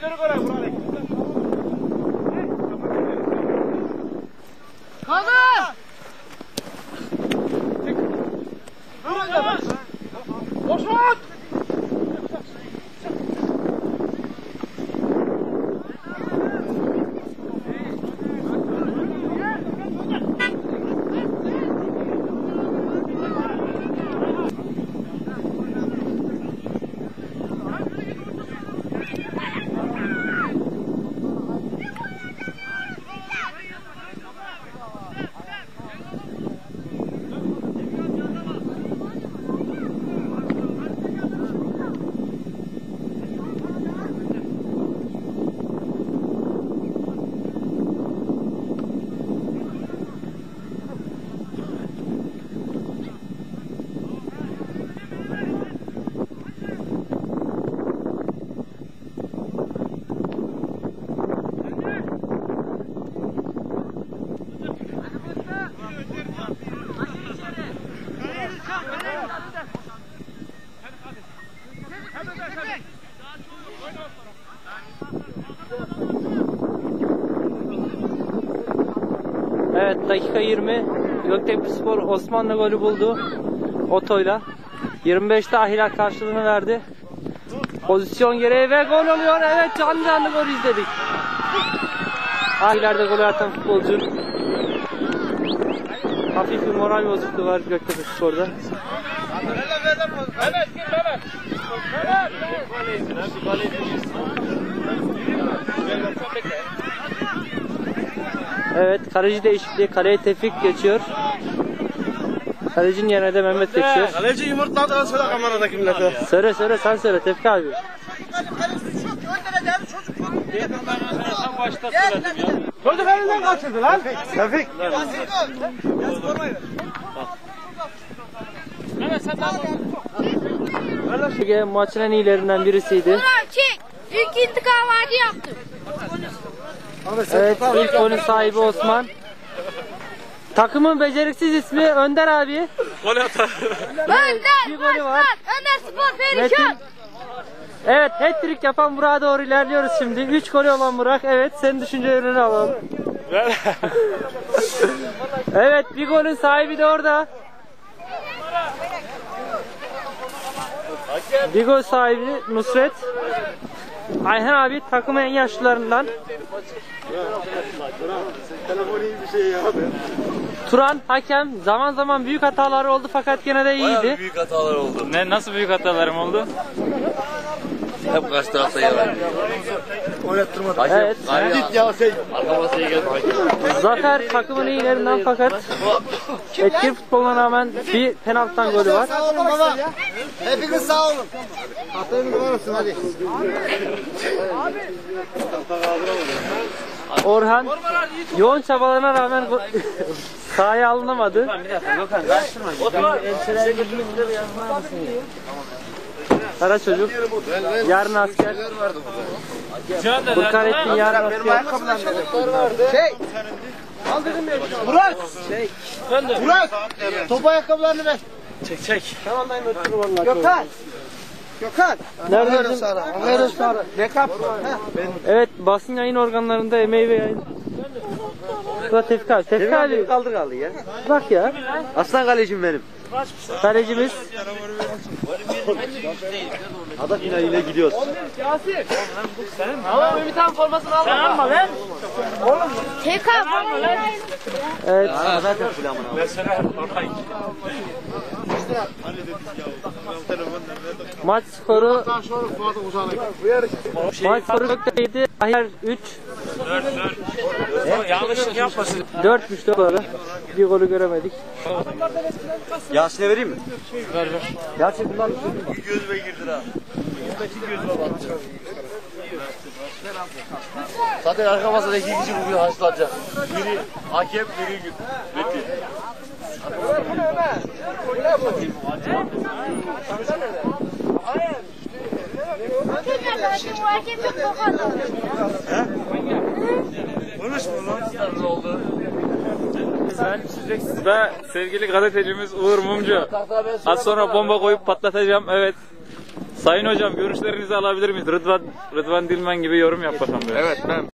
Gel dönük oraya buraya. Kaldır. Boşalt. Evet dakika 20. Göktepe Spor Osmanlı golü buldu. Otoyla. 25'te Ahilal karşılığını verdi. Pozisyon gereği ve gol oluyor. Evet canlı canlı gol izledik. Ahilal'de gol atan futbolcu. Hafif bir moral bozukluğu var Göktepe Spor'da. Mehmet gir Mehmet. Evet kaleci değişikliği. Kaleye Tevfik geçiyor. Kalecinin yerine de Mehmet geçiyor. Kaleci yumurtladı söyle kameradaki millete. Söyle söyle sen söyle Tevfik abi. Çocuk elinden kaçırdı lan. Tevfik. Lige maçın en iyilerinden birisiydi. Çek. İlk intikam vaadi yaptım. Evet ilk golün sahibi Osman. Takımın beceriksiz ismi Önder abi. Önder. Bir golü var. Başkan. Önder Spor perişan. Evet hat-trick yapan Burak'a doğru ilerliyoruz şimdi. 3 golü olan Burak. Evet senin düşüncelerini alalım. evet bir golün sahibi de orada. Bir gol sahibi Nusret. Ayhan abi takımın en yaşlılarından. Turan hakem zaman zaman büyük hatalar oldu fakat gene de iyiydi. büyük hatalar oldu. Ne nasıl büyük hatalarım oldu? Hep karşı tarafta yer verdi. Hakem, Evet. Git ya sen. Arka masaya gel. Zafer takımın iyilerinden fakat etkili futboluna rağmen bir penaltıdan golü var. Sağ olun baba. Hepiniz sağ olun. Hatayın numarasın hadi. Orhan yoğun çabalarına rağmen sahaya alınamadı. Kara çocuk. Yarın asker. Burkanettin yarın asker. Şey. Murat. Şey. Murat. Top ayakkabılarını ver. Çek çek. Gökhan. Gökhan. Nerede Aferin bizim- sana. Aferin sana. Backup. Evet basın yayın organlarında emeği ve yayın. Bu abi. Tevfik abi Kaldır kaldı ya. bak ya. Aslan kalecim benim. Kalecimiz. Adak yine yine gidiyoruz. TK. Evet. Zaten full amına. Maç skoru Maç skoru Göktepe'ydi. Ahir 3 Yanlışlık yapmasın. 4'müş doğru. Bir golü göremedik. Yasin'e vereyim mi? Ver ver. Yasin bundan Gözüme girdin ha. Zaten arka masada iki kişi bugün haşlanacak. Biri hakem, biri Metin. Kötü bu erkek çok kokardı. Ve sevgili gazetecimiz Uğur Mumcu. Az sonra bomba koyup patlatacağım. Evet. Sayın hocam görüşlerinizi alabilir miyiz? Rıdvan, Rıdvan Dilmen gibi yorum yap bakalım. Evet ben